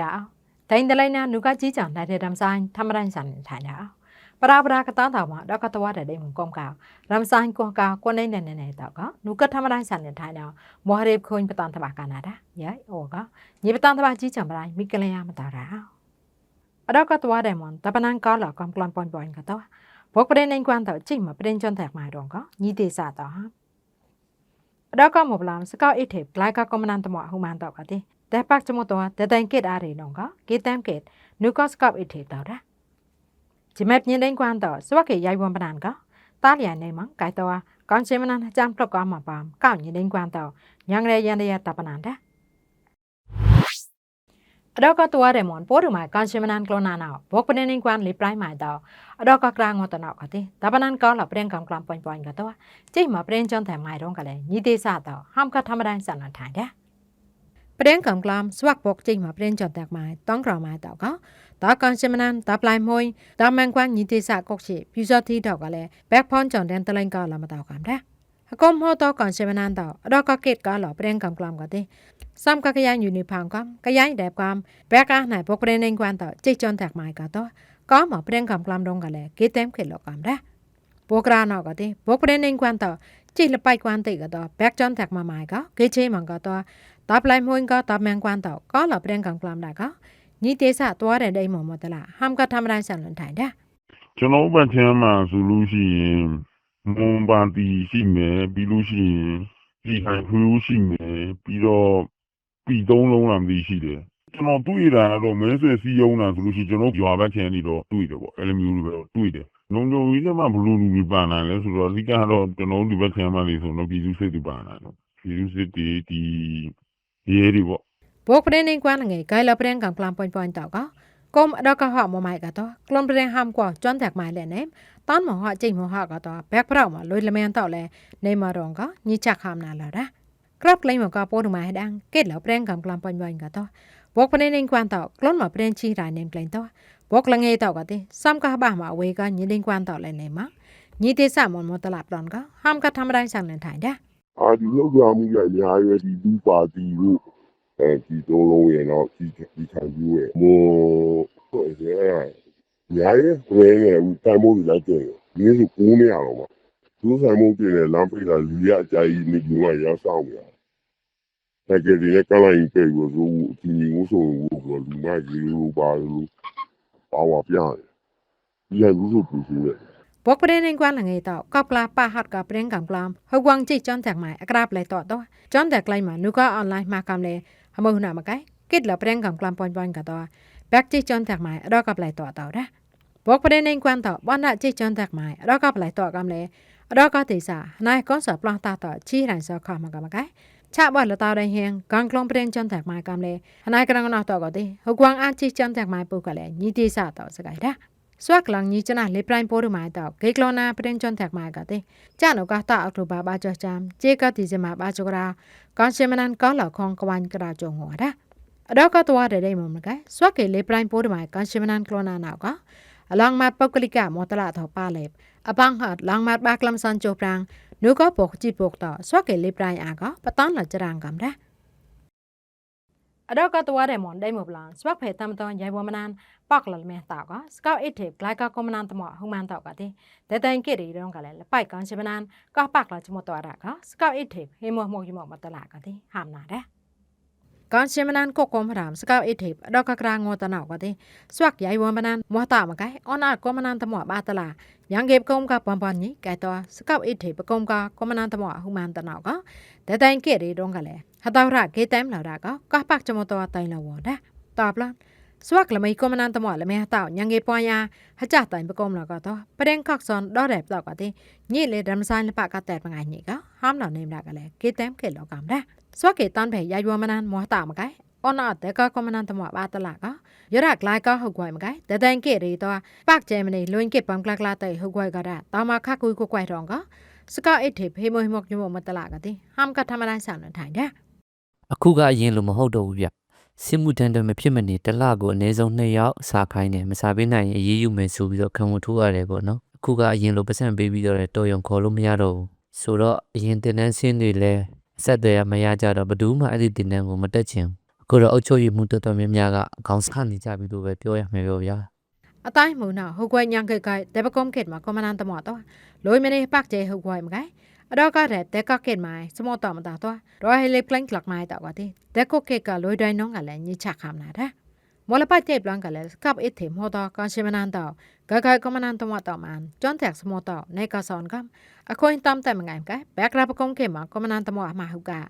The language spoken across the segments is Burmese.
တာဒိုင်းတလိုက်နာနုကကြီးကြောင်နိုင်တဲ့ရမ်ဆိုင်ထမရန်ဆန်ထိုင်တာပရာပရာကတန်းတော်မှာတော့ကတဝတဲ့ဒိမကွန်ကရမ်ဆိုင်ကွန်ကာကွနေနေနေနေတော့ကနုကထမရန်ဆန်ထိုင်တော့မော်ရေခွန်ပတန်တဘာကနာတာယိုဩကညီပတန်တဘာကြီးကြောင်ပရိုင်းမိကလျာမတာတာအတော့ကတဝတဲ့မွန်တပနန်ကာလာကွန်ပလန်ပွန်ပွန်ကတော့ဘောကပရင်နေကွမ်တော့ကြိတ်မပရင်ချွန်တဲ့မှာတော့ကညီတေစာတော့ဟာ အတော့ကမဘလမ်စကောက်အိတ်ထေဂလိုက်ကာကွန်မနန်တမဟူမန်တော့ကတဲ့တဲ့ပတ်ချမတော့တဲ့တိုင်ကစ်အားရနော်ကကေတမ်ကစ်နုကော့စကောက်အိတ်ထေတော့တာဂျမက်ညင်းတိုင်းကွမ်တော့စဝက်ကေရိုက်ဝန်ပနန်ကတားလျာနေမှာကိုက်တော့ကောင်းချင်မနန်အကြမ်းပလော့ကမှာပါကောက်ညင်းတိုင်းကွမ်တော့ညံရဲရန်ရတပနန်တဲ့ อดอก็ตัวเรมอนปอรือไมายก่อนชิมนันกลนานาวพวกประเด็นในกวนลิปลายหมายดาวอดอกกลางงอตนอกที่แต่ปนันก็หลับเรียงกำกลางปอนๆกันตัวจี้มาเปลี่ยนจนแต่หมายร้องกันเลยยี่ดีซาดาวห้ามก็ธรรมดาสันนินทายเด้อประเด็นกำกลางสวักปกจี้มาเปลี่ยนจนแต่หมายต้องกล่าวหมายดาวก็ต่อการนชิมนันต่อปลายมวยต่อแมงควันยินดีซากกชีพิจารณาเดาวกันเลยแบกพอนจนแดนตะลังก็ลำมาดาวกันเด้ အကောမောတော့ကန်ရှမနန်တော့အတော့ကကစ်ကလာပရင်ကံကလမ်ကတဲ့စမ်ကကရိုင်းယူနီဖောင်ကကရိုင်းတဲ့ကမ်ဘက်ကနိုင်ဘုတ်ပရင်နေကွမ်တော့ကျိတ်ချွန်တယ်မိုင်ကတော့ကောင်းမပရင်ကံကလမ်တော့ကလည်းကေတမ်ခေလောကမ်တဲ့ဘောကရာနောကတဲ့ဘောပရင်နေကွမ်တော့ကျိတ်လပိုက်ကွမ်တဲ့ကတော့ဘက်ချွန်တယ်မမိုင်ကကေချေမန်ကတော့တပ်လိုက်မွင်ကတပ်မန်ကွမ်တော့ကောလာပရင်ကံကလမ်တာကညီတေးစသွားတဲ့ဒိမမတလားဟမ်ကထမရိုင်းဆန်လွန်ထိုင်တဲ့ကျွန်တော်ဘက်ချမ်းမှာဆိုလို့ရှိရင် မွန်ပန်တီရှိမယ်ပြီးလို့ရှိရင်ဒီဟန်ဖူးရှိမယ်ပြီးတော့ပြီးသုံးလုံးလာမသိရှိတယ်ကျွန်တော်တွေ့တာကတော့မဲဆွယ်စီးရုံးတာဆိုလို့ရှိရင်ကျွန်တော်ရွာဘက်ချမ်းနေတော့တွေ့တယ်ပေါ့အဲ့လိုမျိုးလိုပဲတွေ့တယ်လုံးလုံးကြီးလည်းမဘလူးလူကြီးပါနိုင်လဲဆိုတော့အဓိကတော့ကျွန်တော်ဒီဘက်ချမ်းမှာနေဆိုတော့ပြည်သူစစ်တွေပါနိုင်တော့ပြည်သူစစ်တွေဒီရဲတွေပေါ့ဘိုကပရင်နေကွမ်ငယ်ဂိုင်လပရင်ကံကလမ်ပွန်ပွန်တော့ကကုမ်အဒကဟမမိုင်ကတော့ကလွန်ပရင်ဟမ်ကွာကျွမ်းတက်မိုင်လဲနေ တန်မဟအကျိမဟကတော့ဘက်ဖရောက်မှာလွိလမန်တော့လဲနေမရောကညချခမ်နာလာတာကရပ်ကလိမကပိုဒမိုင်ဒန်ကဲလပရင်ကံကလမ်ပွန်ပွန်ကတော့ဘောကပရင်နေကွမ်တော့ကလွန်မပရင်ချီရိုင်းနေကလိန်တော့ဘောကလငယ်တော့ကတဲ့စမ်ကဘာမှာဝေကညင်းနေကွမ်တော့လဲနေမှာညီတေဆမွန်မတလာပလန်ကဟမ်ကထမတိုင်းဆန်နေထိုင်တဲ့အာဒီလောက်ကြောင်မှုကအများကြီးပဲဒီလူပါတီတို့အဲဒီသုံးလုံးရဲ့တော့ဒီဒီခံယူရဲ့မောဟုတ်ရဲ့ ညာရဲ့ဝဲနဲ့ဦးတန်မိုးကြီးလိုက်ကြရောဒီလိုကူးနေရတော့မှာသူဆန်မိုးပြင်းနဲ့လမ်းပိတ်တာလူရအကြိုက်နေကြီးမှရောက်ဆောင်ရတကယ်ဒီကလိုက်ပြေကိုသူအချင်းကြီးကိုဆိုဘူးတော့လူမကြီးလို့ပါလို့ပါဝါပြတယ်ဒီကလူစုသူစုရဲ့បកប្រេនងគួនលងេតកបឡាប៉ហតកប្រេងកំក្លំហវងជីចំតាក់ម៉ៃអក្រាបលេតតោចំតាក់ក្លៃម៉ានូកអនឡាញម៉ាកំលេហមោណមកៃគិតលប្រេងកំក្លំប៉ុនប៉ុនកតោ back ជិះជន់តាក់ម៉ៃរកបលៃតតោរ៉ាបកប្រដេនងគួនតបនជិះជន់តាក់ម៉ៃរកបលៃតកំលេរកទេសាណៃកនសប្លងតតជីរៃសខមកមកកែឆាបលតោដៃហៀងកងក្លងប្រេងចន់តាក់ម៉ៃកំលេណៃក្រងណោះតកទេហគួងអាចជិះចន់តាក់ម៉ៃពុកលេញីទេសាតសកៃរ៉ាស្វាក់ឡងញីចណាលេប្រៃពូរម៉ៃតកេក្លណាប្រេងចន់តាក់ម៉ៃកទេចានកតអគ្រូបាបាចចាំជេកតិជមបាចករាកនសេមណានកលខងក្វាញ់ក្រាចងហរ៉ា အတော့ကတော့တဲ့ဒိမမကစွက်ကေလေပရိုင်ပိုးတမကန်ရှင်မနန်ကလောနာနာကအလောင်းမပုတ်ကလိကမောတလာတော့ပါလေအပန်းဟတ်လောင်းမဘကလမ်ဆန်ချိုပရန်နုကပုတ်ချိပုတ်တော့စွက်ကေလေပရိုင်အာကပတန်းလာကြရန်ကံဒါအတော့ကတော့တဲ့မွန်ဒိမဘလန်စွက်ဖေတမ်တန်ရိုင်ဝမနန်ပေါက်လလမဲတာကစကောက်အစ်ထေဂလိုက်ကကွန်မနန်တမဟူမန်တော့ကတဲ့ဒတန်ကေရီရောကလည်းလပိုက်ကန်ရှင်မနန်ကပေါက်လာချမတော်ရကစကောက်အစ်ထေဟေမောမောယမမတလာကတဲ့ဟာမနာတဲ့ กะติหามนาเดกันชิมนันก็กอมรามสกาวอิทเทปดอกกรางอตนอกะติสวักใหญ่วมนันมอตามะไกออนอากอมนันตมอบาตละยังเก็บกอมกะปอนปอนนี่ไกตอสกาวอิทเทปกอมกะกอมนันตมอหุมันตนอกะเดตันเกรีรองกะเลหตาวระเกเต็มลาระกก็ปักจมตอไตละวอดะตอบละสวักละไม่ก็มันนันตมอละแม่ตาวยังเกปอยาหจัดตันปกมละก็ตอประเด็นคักซอนดอแรบตอกะตินี่เลยดัมซานละปะกะแตปะงายนี่ก็ห้ามหนอเนมละกะเลเกเต็มเกลอกามดะสวักเกตันเพยายวมันนันมอตามะไกออนอแต่ก็ 함나네임라 갈래 게템 켈로 감라 스와게 딴베 야요만한 모하다 마가이 ona de ka komnan tama ba tala ka yara klai ka ho gwai makai da dan ke re to pak che mani loin ke pam kla kla tai ho gwai ga da ta ma kha ku ku kwai rong ka ska et the phe mo mo mo ma tala ka ti ham ka tham lai san na thai da အခုကအရင်လိုမဟုတ်တော့ဘူးဗျစစ်မှုတန်းတမဖြစ်မနေတလကိုအနည်းဆုံး2ရောက်စားခိုင်းတယ်မစားပေးနိုင်ရင်အေးအေးယူမယ်ဆိုပြီးတော့ခံဝန်ထိုးရတယ်ပေါ့နော်အခုကအရင်လိုပတ်စံပေးပြီးတော့တော်ရုံခေါ်လို့မရတော့ဘူး ဆိုတော့အရင်တင်တန်းဆင်းတွေလည်းအဆက်အသွယ်ရမရကြတော့ဘယ်သူမှအဲ့ဒီတင်တန်းကိုမတက်ချင်ဘူးအခုတော့အုတ်ချုပ်ရမှုတော်တော်များများကအကောင်းစခနေကြပြီလို့ပဲပြောရမယ်ပြောဗျာအတိုင်းမူနာဟုတ်ကွယ်ညံကေကတဲပကုံကေမှာကမနန်တမောတော့လိုမနေပတ်ကျေဟုတ်ကွယ်မကဲအတော့ကတဲ့တဲကကေမိုင်စမောတော့မတာတော့ရောဟေလေပလန်ကလပ်မိုင်တော့ကတိတဲကိုကေကလိုဒိုင်နောင်းကလည်းညချခမ်နာတဲ့ มลปัจเจ็บลังกันเลยกับอิอถิมโฮตอกันเชมานานต่อก็เคยก็มานานตัวต่อมันจนแตกสมอต่อในกาสอนก็อคอยตามแต่มังไงกันแบกรับกงเกมาก็มานานตัวมาหุกะ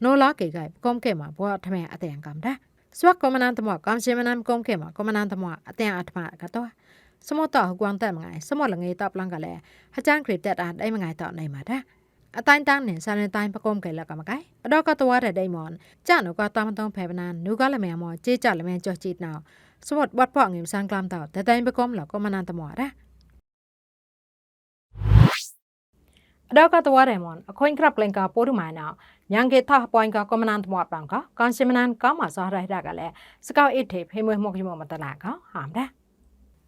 โนล้อเกยไก่กงเกมาพราะทำไมอแต่งกันได้สวักก็มานานตัวกันเชมานานกงเกมาก็มานานตัวอแต่งอัตมากระตัวสมอต่อหกวังแต่มังไงสมอหลังไงตอบลังกันเลยอาจารย์คริตแต่อ่านได้มังไงต่อในมาได้ အတိုင်းတန်းနဲ့ဆန်နေတိုင်းပကုံးကလကမကိုင်အတော့ကတဝရဒိမွန်ကြာနုကတမတုံးဖေဗနာနုကလမေမောကြေးကြလမေကြောချစ်နော်စဝတ်ဘတ်ဖော့ငင်ဆန်ကလမ်တော့ဒတိုင်းပကုံးလကမနန်တမောရာအတော့ကတဝရမွန်အခွင့်ခရပ်ကလင်ကာပိုရူမိုင်နော်ညံကေသပွိုင်းကကမနန်တမောပန်ကကွန်ရှင်မနန်ကမဆောရိုက်ရကလည်းစကောက်အစ်ထေဖေမွေမှုကမမတလာကဟာမ်ဒါ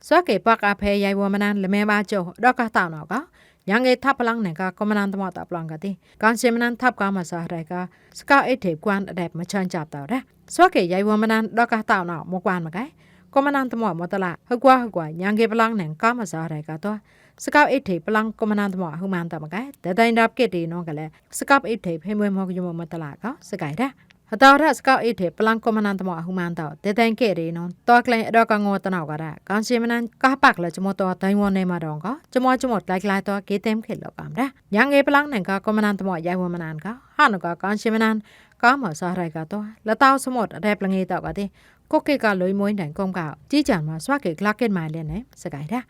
စကေပကဖေရိုင်ဝမနန်လမေပါကျောတော့ကတောင်းတော့က ยังเอทับพลังเนี่ยก็มนันทมอตาพลังกันดิการเชมนันทับกามาสาไรก็สกาเอเทปกวนแดบมาเชิญจับตาได้สวักเกยายวัวมานันดอกกาเต่าเนาอมกวนมาไงก็มนันตมอมตลาะฮกว่าฮกว่ายังเกพลังเนี่ยก็มาสาไรก็ตัวสกาวเอเทพลังกมนันทมอฮุมันตามาไงแต่ได้รับเกตีน้องกันแล้สกาวเอเทพให้มวอมอกยมมาตลาดก็สกายได้ အတော်ရစကောက်အိထေပလန်ကမနန်တမအဟူမန်တော့တေတန်ကေရီနွန်တောကလင်အတော်ကငေါ်တနောက်ကာကန်စီမနန်ကပကလချမတော်တိုင်ဝန်နေမှာတော့ကချမချမလိုက်လိုက်တော့ကေတမ်ခေလောကမ်ဒါညငေပလန်နန်ကကမနန်တမရိုင်ဝမနန်ကဟာနကကန်စီမနန်ကာမစားရိုက်ကတော့လတောက်စမော့အတဲ့ပလငေတော့ကတဲ့ကိုကေကလွိမွိုင်းတိုင်ကုန်းကကြီးကြံမှာစွာကေကလကက်မိုင်လဲနေစကိုင်တာ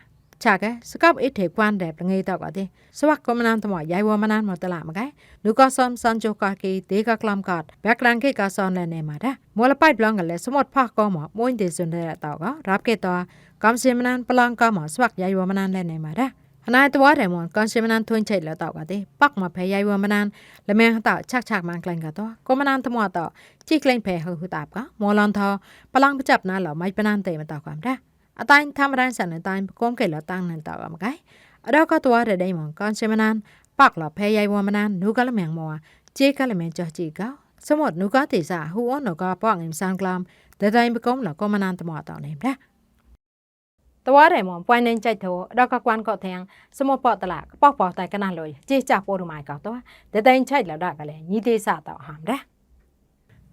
ချာကစကပ်အစ်ထေကွမ်တဲ့ပငေတော့ကတဲ့စဝကမနန်တမရိုင်ဝမနန်မတလာမကဲနုကဆမ်စန်ဂျိုကာကီဒေကကလမ်ကတ်ဘက်လန်ကေကဆန်လဲနေမှာဒါမောလပိုက်ဘလန်ကလည်းစမတ်ဖာကောမမွိုင်းဒေစွန်တဲ့တော့ကရပ်ကေတော့ကမ်စီမနန်ပလန်ကမစဝကရိုင်ဝမနန်လဲနေမှာဒါဟနိုင်တဝါတယ်မွန်ကန်စီမနန်ထွန်းချိတ်လက်တော့ကတဲ့ပတ်မဖဲရိုင်ဝမနန်လမဲဟတော့ချက်ချက်မန်ကလန်ကတော့ကမနန်တမတော့ကြိကလိန်ဖဲဟူတာကမောလန်သောပလန်ပ chấp နာလောမိုက်ပနန်တေမတော့ကမ်ဒါအတို អតៃតាមរ៉ានសានអតៃកុំកែលតាំងណតអមកៃអដកតវរដេមកកនសេមណានបាក់លផេយ៉ៃវមណាននូកលមៀងមោជេកលមៀងចោះជីកោសមុទ្រនូកទេសាហ៊ូអនកប៉ងអ៊ីមសានក្លាមដេតៃកុំលកុំណានតមអតនេះប្រាតវ៉ារេមំប៉ៃណេងចៃធោដកកួនកោធាងសមុពតឡាកប៉ោះប៉ោះតែកណាលុយជេចាពោរម៉ៃកោតោតែតែងឆៃលដកកលែញីទេសាតោហាំរ៉ា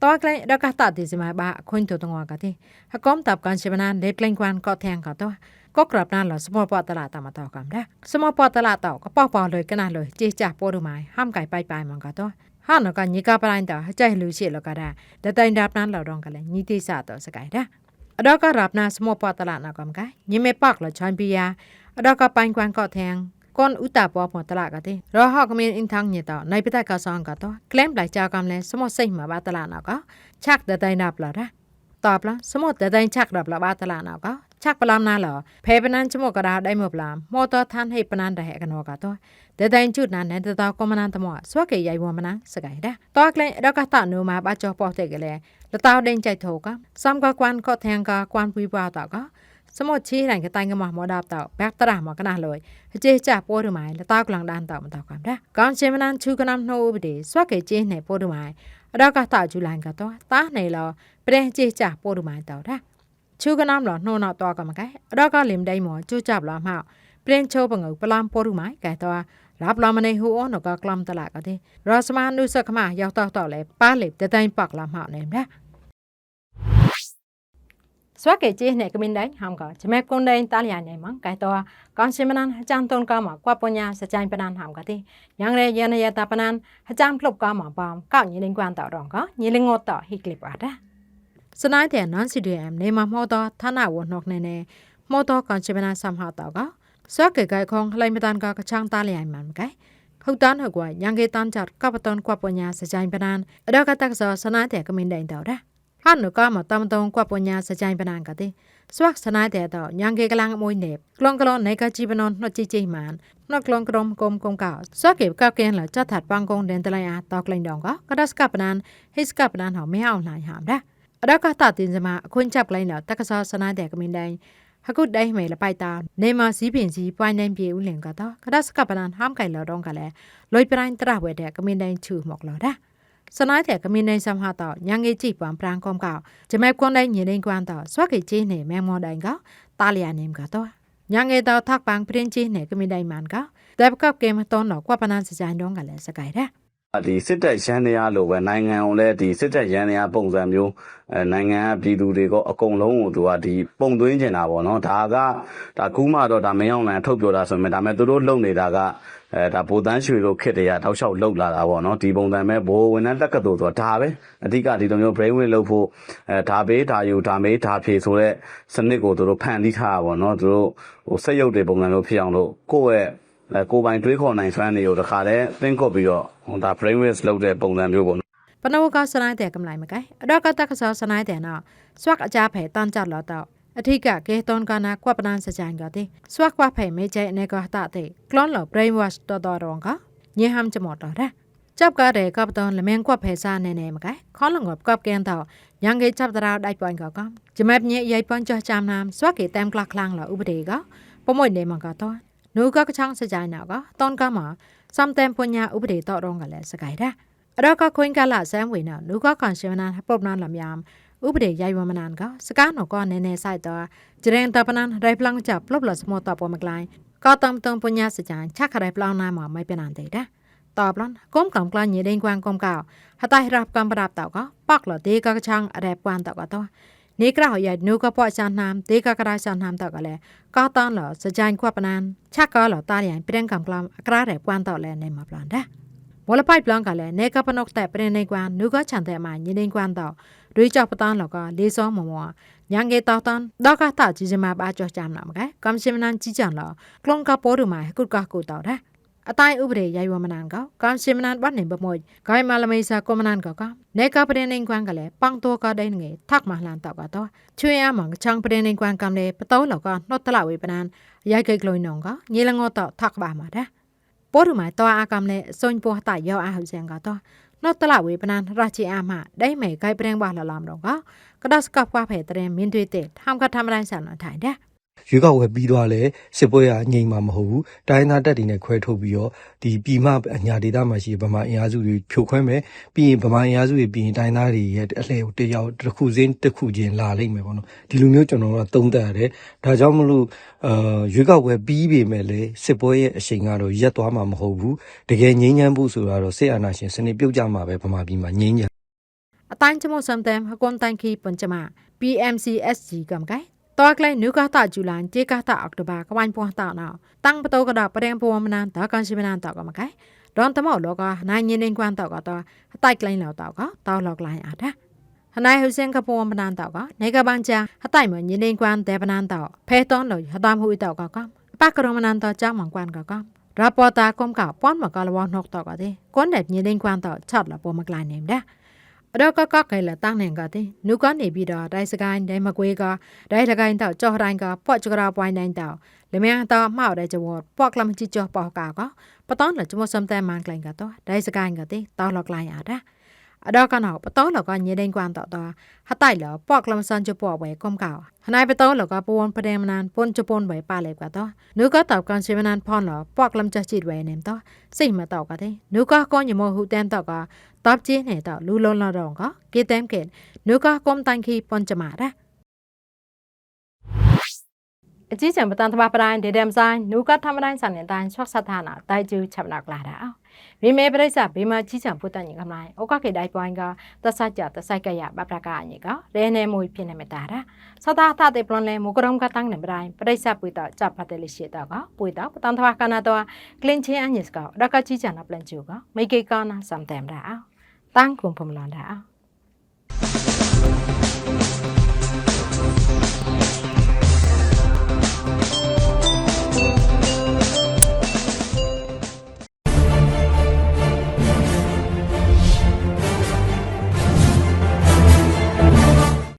ตัวไกลเราก็ตัดดีสมัยบะคนตัวตงอกะที่หากอมตับการเชบนานเด็ดเกลงกวนก็แทงเขาตัวก็กลับนานหรอสมอปอตลาดตามมาต่อกันได้สมอปอตลาดต่อก็ปอกปอเลยก็นานเลยจีจ่าปวดูไม้ห้ามไก่ไปไปมันก็ตัวห้าหนูกันยี่กาปลายต่อใจหลุยเชี่ยแล้ก็ได้แต่แต่รับนั้นเราดองกันเลยยี่ตีสาต่อสกายได้ดอกก็รับนาสมอปอตลาดนากำไกยี่ไม่ปอกหรอชอนปียาดอกก็ปันกวนก็แทง ကွန်ဥတာပွားဖွန်တလကတဲ့ရဟော့ကမင်းအင်ထန်းညတော့နိုင်ပတကဆောင်ကတော့ကလမ်ပလိုက်ချာကမ်လဲစမော့စိတ်မှာပါတလနာကချက်ဒတိုင်းနာပလာတာတာပလာစမော့ဒတိုင်းချက်ရပလာပါတလနာကချက်ပလမ်းနာလောဖေပနန်ချမော့ကရာဒိုင်မပလာမော်တော်ထန်ဟိပနန်တဲ့ကနောကတော့ဒတိုင်းချွတ်နာနဲ့တော်ကောမနန်တမော့စွက်ကေရိုင်ဝမနာစကိုင်တာတော့ကလင်ရကတနိုမှာပါချောပေါ်တဲ့ကလေးလတောင်းဒိန်ကြိုက်ထောကစမ်ကကွမ်ကော့ထန်ကကွမ်ပွီပွားတာက สมดชี้หลังกระตังกระหม่อมดาบเต่าแบกตระหมอกระนาเลยเจ๊จ่าปัวดูหมายละตากลังดานเต่ามันเต่ากันได้ก่อนเชมันนั้นชูกระนำโนบดีสวักเกเจ๊ไหนปัวดูหมายเราก็ต่าจุลันกับตัวตาไหนรอเปรเจ๊จ่าปัวดูหมายเต่าได้ชูกระนำหล่อโนนอตัวกันมาไกเราก็เล็มได้หมอจูจับหล่อเมาเปรนโชว์ปังเอปลามปัวดูหมายไก่ตัวรับรอมันในหูอ้อนก็กลอมตลาดก็ได้รอสมานุสกมาอยากต่อต่อเลยป้าเล็บจะได้ปักหล่อเมาเนี่ยนะ စွက်ကေကျေးနဲ့ကမင်တိုင်းဟမ်ကဂျမဲကွန်တိုင်းတာလျာနေမှာကဲတော့ကောင်းရှင်မနန်အချန်တုန်ကမှာကွာပညာစကြိုင်ပနန်ဟမ်ကတိညငရေယနယတာပနန်အချန်ဖလုတ်ကမှာပေါမ်ကောက်ညင်းလင်းကွမ်တော့တော့ကညင်းလင်းငေါတော့ဟိကလစ်ပါတာစနိုင်းတဲ့နန်စီဒီအမ်နေမှာမောတော့ဌာနဝန်နှောက်နေနေမောတော့ကောင်းရှင်မနန်ဆမ်ဟာတော့ကစွက်ကေကဲခေါင်ခလိုက်မတန်ကကချန်တာလျာမှာကဲဟုတ်တန်းဟုတ်ကွာညံကေတန်းချတ်ကပတန်ကွာပညာစကြိုင်ပနန်အဒကတက်စောစနိုင်းတဲ့ကမင်တိုင်းတော့တာ ဟာနုကမတမ်တုံကွာပညာစကြိုင်ပနန်ကတဲ့စဝက်စနိုင်းတဲ့တော့ညံကေကလန်အမွိနေကလွန်ကလွန်နေကជីပနွန်နှွတ်ကြည့်ကြည့်မှန်နှွတ်ကလွန်ကရုံကုံကုံကောစကေကကင်းလာချတ်ထတ်ပန်းကုံဒန်တလိုင်အားတော့ကလိန်တော့ကကဒစကပနန်ဟစ်ကပနန်ဟောမဲအောင်လှိုင်ဟာဒါအတော့ကတာတင်စမအခွင့်ချက်လိုက်တော့တက္ကဆောစနာတဲ့ကမင်းတိုင်းဟကုတ်တိုင်းမေလပိုက်တာနေမစီးပင်စီပွိုင်းတိုင်းပြေဦးလင်ကတော့ကဒစကပနန်ဟမ်ကိုင်လောတော့ကလည်းလွိပရိုင်းတရဝဲတဲ့ကမင်းတိုင်းချူမော့ကလောတာ စစနိုင်းတဲ့ကမင်းနေဆမ်ဟာတော့ညငယ်ကြည့်ပန်ပရန်ကွန်ကောဂျမဲကွန်တိုင်းညနေကွမ်တော့ဆွက်ကေကြီးနေမဲမော်တိုင်းကတာလျာနေမ်ကတော့ညငယ်တော့ထပ်ပန်ပရင်ကြီးနေကမင်းတိုင်းမန်ကတပ်ကပ်ကေမတော်တော့ကွာပနန်စကြိုင်တော့ကလည်းစကိုင်တဲ့ ဒီစစ်တပ်ရန်တရားလိုပဲနိုင်ငံကိုလည်းဒီစစ်တပ်ရန်တရားပုံစံမျိုးအဲနိုင်ငံကပြည်သူတွေကအကုန်လုံးကိုသူကဒီပုံသွင်းနေတာပေါ့နော်ဒါကဒါကူးမှတော့ဒါမင်းအောင်လန်ထုတ်ပြောတာဆိုပေမဲ့ဒါမဲ့သူတို့လုံနေတာကအဲဒါဗိုလ်တန်းရွှေတို့ခစ်တွေကတောက်လျှောက်လှုပ်လာတာပေါ့နော်ဒီပုံစံပဲဘိုးဝင်တဲ့လက်ကတော်ဆိုတာဒါပဲအဓိကဒီလိုမျိုး brain wave လုပ်ဖို့အဲဒါဘေးဒါယူဒါမေးဒါဖြေဆိုတဲ့စနစ်ကိုသူတို့ဖန်တီးထားတာပေါ့နော်သူတို့ဟိုစက်ရုပ်တွေပုံစံမျိုးဖြစ်အောင်လို့ကိုယ့်ရဲ့အဲ ကိုယ်ပိုင်တွေးခေါ်နိုင်စွမ်းတွေကိုတခါတည်းသင်ကုတ်ပြီးတော့ဟိုဒါ brain waves လုပ်တဲ့ပုံစံမျိုးပေါ့နော် ပနဝကစနိုင်းတဲ့ကမလိုက်မကဲအတော့ကတက်ကဆောစနိုင်းတဲ့နော်ဆွက်အကြဖဲတန်ကြလောတော့အထိကကေတွန်ကနာကွပနန်စကြိုင်ကတဲ့ဆွက်ကွဖဲမေကျဲအနေကတာတဲ့ကလွန်လော brain wash တော်တော်ရောကညဟမ်ချမော်တော်တဲ့จับกะเดกับตอนละเมงกว่าเพซาแน่ๆมะไกขอลงกับกับแกนตอยังเกจับตราวได้ปอนก็ก็จะแมบเนี่ยยายปอนจอจามนามสวกเกแต้มกลักคลังละอุบเดก็ปมวยเนมันก็ตอนูก็กระช่างสจายนาก็ตอ နိုကကချန်းစကြိုင်နာကတန်ကမှာစမ်တန်ပညာဥပဒေတော်တော်ကလည်းစကိုင်တာအရကခွင်ကလစံဝင်နာနိုကကန်ရှင်နာပုပ်နာလမြမ်ဥပဒေရိုင်ဝမနန်ကစကားနော်ကနဲနဲဆိုင်တော့ဂျရင်တပနန်ရိုင်ပလန်ချပလပလစမောတာပေါ်မကလိုင်းကတမ်တမ်ပညာစကြိုင်ချက်ခရိုင်ပလောင်းနာမှာမိုက်ပြနန်တဲ့တာตอบลันก้มกำกลางยืนเด้งกวางก้มเก่าหาตายรับกำปรับเต่าก็ปักหลอดีกระชังอะไรปวนเต่าก็ตัว နေကရဟရဲ့နုကပွားချာနမ်ဒေကကရာချာနမ်တော့ကလည်းကောတန်လောစကြိုင်ခွပနန်ချက်ကောလောတာရန်ပြန်ကံကလမ်အကရာရဲကွမ်တော့လဲနေမှာပလန်တဲ့ဘောလပိုက်ပလန်ကလည်းနေကပနော့တဲ့ပြန်နေကွမ်နုကချန်တဲ့မှာညင်းနေကွမ်တော့တွေးကြောက်ပတန်းလောကလေးစောမမောညံကေတောက်တန်တော့ကတာကြီးစမပါကြောချမ်းနာမကဲကမ်ရှင်နန်ကြီးချန်လောကလုံကပေါ်ရမှာကုတ်ကကုတ်တော့တဲ့ អតៃឧបរេយាយវមណានកោកំសិមណានបាត់និបមួយកៃម៉ាលមីសាកុមណានកោកោណេកោប្រេនិងគួងកលែប៉ងតួកោដេងេថាក់ម៉ាឡានតោកោតោជួយអាម៉ងចង់ប្រេនិងគួងកំលេបតោលកោណុតតឡវេបណានយាយកៃក្លុយនងកោញីលងោតោថាក់បាម៉ាដាពរម៉ៃតោអាកំលេសុញពោះតយោអាហុសៀងកោតោណុតឡវេបណានរជាអាម៉ាដេមេកៃប្រេងបាលឡំរងកោកដោស្កាប់កោផេត្រេមានទុយទេថាំកោថាំរៃសានអត់ថៃដា ရွေးကောက်ဝယ်ပြီးသွားလဲစစ်ပွဲကငြိမ်မှာမဟုတ်ဘူးတိုင်းသားတက်တွေနဲ့ခွဲထုတ်ပြီးတော့ဒီပြည်မအညာဒေသမှာရှိဗမာအင်အားစုတွေဖြိုခွဲမယ်ပြီးရင်ဗမာအင်အားစုတွေပြီးရင်တိုင်းသားတွေရဲ့အလှည့်ကိုတယောက်တစ်ခုစင်းတစ်ခုချင်းလာလိမ့်မယ်ပေါ့နော်ဒီလိုမျိုးကျွန်တော်တို့ကသုံးသပ်ရတယ်ဒါကြောင့်မလို့အာရွေးကောက်ဝယ်ပြီးပေမဲ့လေစစ်ပွဲရဲ့အရှိန်ကတော့ရက်သွားမှာမဟုတ်ဘူးတကယ်ငြိမ်းချမ်းဖို့ဆိုတာတော့စစ်အာဏာရှင်စနစ်ပြုတ်ကြမှာပဲဗမာပြည်မှာငြိမ်းချမ်းအတိုင်းချမောစမ်တမ်ဟကွန်တိုင်ခီပွန်ချမ PMCSG က မ်ကိုင်တော့ကလေးနုကတာဂျူလန်တေကတာအောက်တိုဘာကဝိုင်းပွားတာနော်တန်းပတောကတာပရင်ပေါ်မနန်ဒါကန်ရှိမနန်တော့ကမကိုင်ဒွန်တမောလောကနိုင်ညင်းနေကွမ်တော့ကတော့အတိုက်ကလိုင်းလောက်တော့ကတောက်လောက်လိုင်းအားတာဟနိုင်ဟူစင်ကပေါ်မနန်တော့ကနေကပန်ချာအတိုက်မညင်းနေကွမ်ဒေပနန်တော့ဖဲတွန်လို့ဟတမ်ဟူတော့ကကပကရမနန်တော့ချမန်ကွမ်ကကရပေါ်တာကွန်ကပွန်မကလဝနှောက်တော့ကတဲ့ကွန်တဲ့ညင်းနေကွမ်တော့ချတ်လာပေါ်မကလိုင်းနေတာ အတော့ကကကဲလာတန်းနေကတဲ့နုကနေပြီးတော့ဒိုင်စကိုင်းဒိုင်မကွေးကဒိုင်တကိုင်းတော့ကြော်တိုင်းကပေါ့ကြကရာပွိုင်းတိုင်းတော့လမန်တော့မောက်တဲ့ကျဝပေါ့ကလမချီကြောပေါ့ကာကပတောင်းလကျမစမ်တဲမန်ကလိုင်းကတော့ဒိုင်စကိုင်းကတဲ့တောက်လောက်လိုင်းရတာ အတော့ကနောက်ပတောင်းလောက်ကညနေကွမ်တော့တော့ဟတိုက်လောပေါ့ကလမစန်ချပေါ့ဝဲကွမ်ကောဟနိုင်ပတောင်းလောကပဝွန်ပဒေမနန်ပွန်ချပွန်ဝဲပါလေကတော့နုကတောက်ကန်စီမနန်ဖွန်လောပေါ့ကလမချချစ်ဝဲနေတော့စိတ်မတော့ကတဲ့နုကကောညမဟုတန်တော့က tập chế này tạo lưu lon lo rong có kia tem kiện nếu có công tan khi pon chama ra အကြီးချံပတန်တမပတို អជីចាំបតានថ្មបដានដេដាំសាញនូកថាមដានសានតានឆកសថាណាតៃជឺឆាប់ណាក្លាដាអោមីមេប្រិសាបេមាជីចាំពុតាញកំឡៃអូកកេដៃពួនកតសាច់ចតសៃកយ៉ាបបប្រកាញីករេណេមួយភិណេមេតារាសតាថាទេប្លនលេមករមកតាំងណេបដៃប្រិសាពុតចាប់ផតលេជាតកពុតបតានថ្មកណាតក្លិនឈេអញិសកដកជីចាំណប្លនជូកមីកេកណាសំតែមរាអោតាំងគុំពំឡនរាអោ